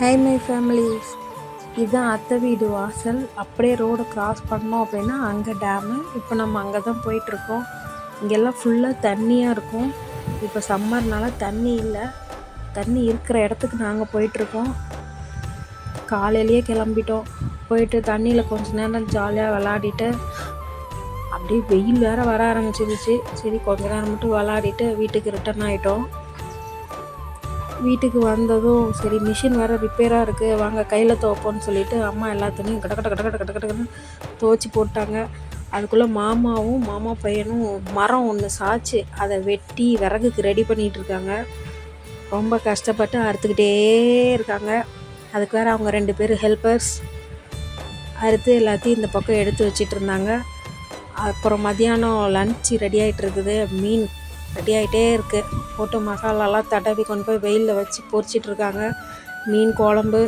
High my families இதுதான் அத்தை வீடு வாசல். அப்படியே ரோடு கிராஸ் பண்ணோம் அப்படின்னா அங்கே டேமு இப்போ நம்ம அங்கே தான் போயிட்டுருக்கோம். இங்கெல்லாம் ஃபுல்லாக தண்ணியாக இருக்கும். இப்போ சம்மர்னால தண்ணி இல்லை. தண்ணி இருக்கிற இடத்துக்கு நாங்கள் போயிட்டுருக்கோம். காலையிலேயே கிளம்பிட்டோம். போயிட்டு தண்ணியில் கொஞ்ச நேரம் ஜாலியாக விளாடிட்டு அப்படியே வெயில் வேறு வர ஆரம்பிச்சிருச்சு. சரி கொஞ்ச நேரம் மட்டும் விளாடிட்டு வீட்டுக்கு ரிட்டர்ன் ஆகிட்டோம் வீட்டுக்கு வந்ததும் சரி மிஷின் வேறு ரிப்பேராக இருக்குது வாங்க கையில் துவைப்போன்னு சொல்லிட்டு அம்மா எல்லா துணியும் கட கட கட கட கட கடன்னு துவைச்சி போட்டாங்க. அதுக்குள்ளே மாமாவும் மாமா பையனும் மரம் ஒன்று சாய்ச்சி அதை வெட்டி விறகுக்கு ரெடி பண்ணிகிட்டு இருக்காங்க. ரொம்ப கஷ்டப்பட்டு அறுத்துக்கிட்டே இருக்காங்க. அதுக்கு வேறு அவங்க ரெண்டு பேர் ஹெல்பர்ஸ் அறுத்து எல்லாத்தையும் இந்த பக்கம் எடுத்து வச்சிட்டு இருந்தாங்க. அப்புறம் மதியானம் லன்ச் ரெடி ஆகிட்டு இருக்குது. மீன் ரெடி ஆகிட்டே இருக்குது போட்டு மசாலாலாம் தடவி கொண்டு போய் வெயிலில் வச்சு பொரிச்சிட்ருக்காங்க. மீன் குழம்பு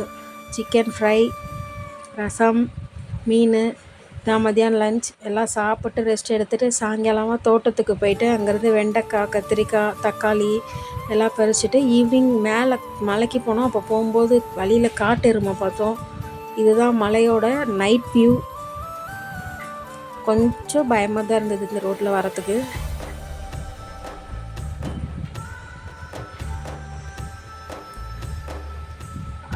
சிக்கன் ஃப்ரை ரசம் மீன் நான் மதியானம் லன்ச் எல்லாம் சாப்பிட்டு ரெஸ்ட் எடுத்துகிட்டு சாயங்காலமாக தோட்டத்துக்கு போயிட்டு அங்கேருந்து வெண்டைக்காய் கத்திரிக்காய் தக்காளி எல்லாம் பறிச்சுட்டு ஈவினிங் மேலே மலைக்கு போனோம். அப்போ போகும்போது வழியில் காட்டு எருமை பார்த்தோம். இதுதான் மலையோட நைட் வியூ கொஞ்சம் பயமாக தான் இருந்தது இந்த ரோட்டில் வரத்துக்கு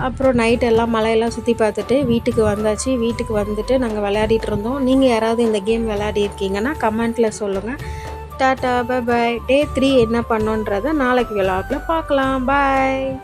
அப்புறம் நைட் எல்லாம் மலையெல்லாம் சுற்றி பார்த்துட்டு வீட்டுக்கு வந்தாச்சு. வீட்டுக்கு வந்துட்டு நாங்கள் விளையாடிட்டு இருந்தோம். நீங்கள் யாராவது இந்த கேம் விளையாடிருக்கீங்கன்னா கமெண்ட்டில் சொல்லுங்கள் tata bye bye day three என்ன பண்ணோன்றதை நாளைக்கு விளாட்ல பார்க்கலாம். பாய்